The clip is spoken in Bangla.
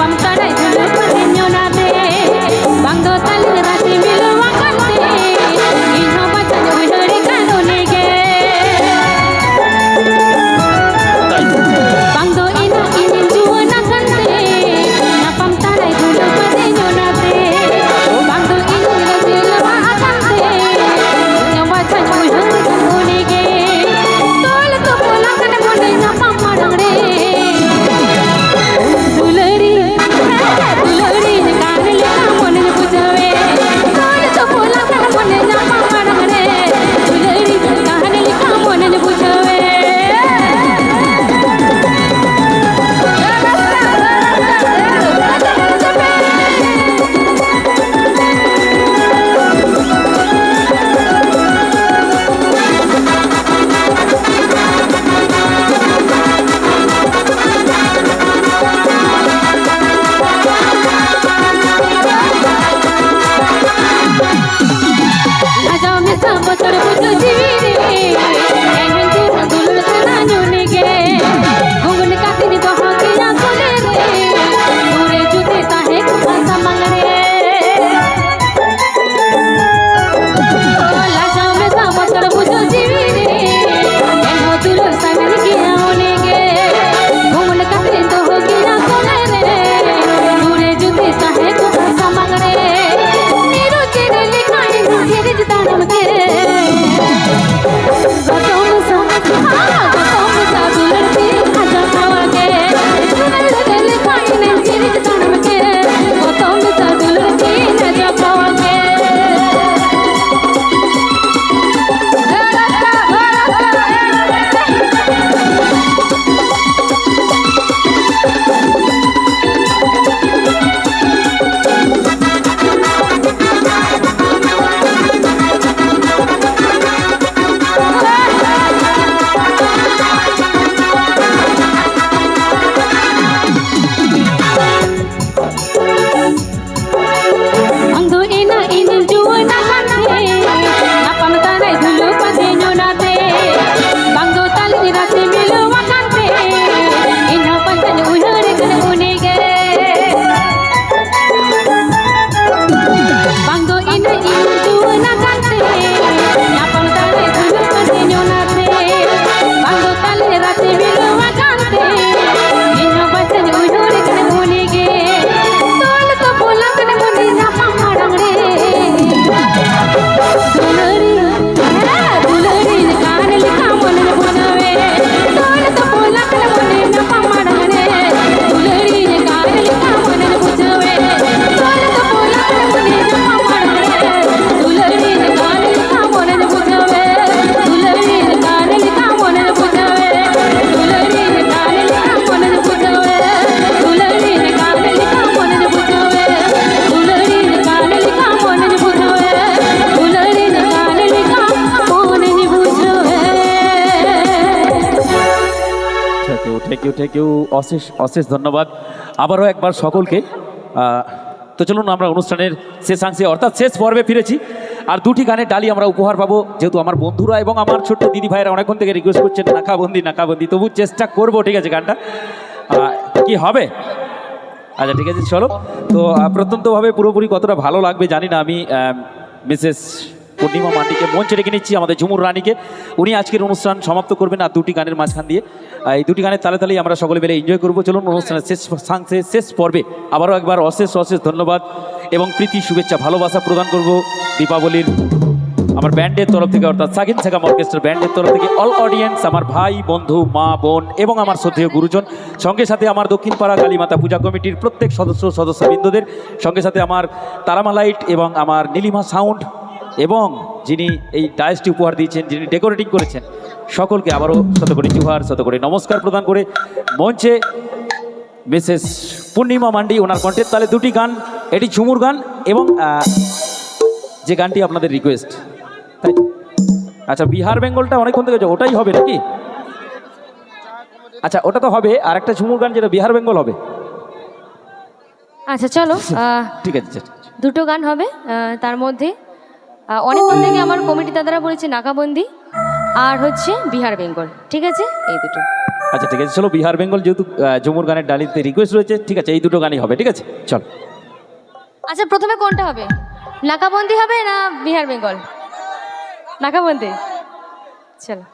పంతనై থ্যাংক ইউ থ্যাংক ইউ অশেষ অশেষ ধন্যবাদ। আবারও একবার সকলকে তো চলুন আমরা অনুষ্ঠানের শেষাংশে, অর্থাৎ শেষ পর্বে ফিরেছি। আর দুটি গানের ডালি আমরা উপহার পাবো, যেহেতু আমার বন্ধুরা এবং আমার ছোট্ট দিদি ভাইরা অনেকক্ষণ থেকে রিকোয়েস্ট করছেন, নাকাবন্দি নাকাবন্দি। তবু চেষ্টা করব, ঠিক আছে গানটা? কি হবে? আচ্ছা ঠিক আছে, চলো। তো প্রত্যন্তভাবে পুরোপুরি কতটা ভালো লাগবে জানি না, আমি মিসেস পূর্ণিমা মান্ডিকে মঞ্চে রেখে নিচ্ছি আমাদের ঝুমুর রানীকে। উনি আজকের অনুষ্ঠান সমাপ্ত করবেন আর দুটি গানের মাঝখান দিয়ে। এই দুটি গানের তালে তালেই আমরা সকলে মিলে এনজয় করব। চলুন, অনুষ্ঠানের শেষ সাংসে শেষ পর্বে আবারও একবার অশেষ অশেষ ধন্যবাদ এবং প্রীতি, শুভেচ্ছা, ভালোবাসা প্রদান করব দীপাবলির আমার ব্যান্ডের তরফ থেকে, অর্থাৎ সাকিন সাকাম অর্কেস্ট্রার ব্যান্ডের তরফ থেকে। অল অডিয়েন্স আমার ভাই, বন্ধু, মা, বোন এবং আমার শ্রদ্ধেয় গুরুজন, সঙ্গে সাথে আমার দক্ষিণপাড়া কালীমাতা পূজা কমিটির প্রত্যেক সদস্য, সদস্যবৃন্দদের, সঙ্গে সাথে আমার তারামা লাইট এবং আমার নীলিমা সাউন্ড এবং যিনি এই ডায়েসটি উপহার দিয়েছেন যিনি ডেকোরেটিং করেছেন সকলকে আবারও শত করে জুহার শত করে নমস্কার প্রদান করে মঞ্চে মিসেস পূর্ণিমা মান্ডি ওনার কণ্ঠের তালে দুটি গান এটি ঝুমুর গান এবং যে গানটি আপনাদের রিকোয়েস্ট তাই? আচ্ছা বিহার বেঙ্গলটা অনেকক্ষণ থেকে ওটাই হবে নাকি আচ্ছা ওটা তো হবে আর একটা ঝুমুর গান যেটা বিহার বেঙ্গল হবে আচ্ছা চলো ঠিক আছে। দুটো গান হবে তার মধ্যে অনেকক্ষণ থেকে আমার কমিটি দাদারা বলেছে নাকাবন্দি আর হচ্ছে বিহার বেঙ্গল ঠিক আছে? এই দুটো। আচ্ছা ঠিক আছে চলো বিহার বেঙ্গল যেহেতু জমুর ঝুমুর গানের ডালিতে রিকোয়েস্ট রয়েছে ঠিক আছে এই দুটো গানই হবে ঠিক আছে? চল। আচ্ছা প্রথমে কোনটা হবে? নাকাবন্দি হবে না বিহার বেঙ্গল? নাকাবন্দি? চলো।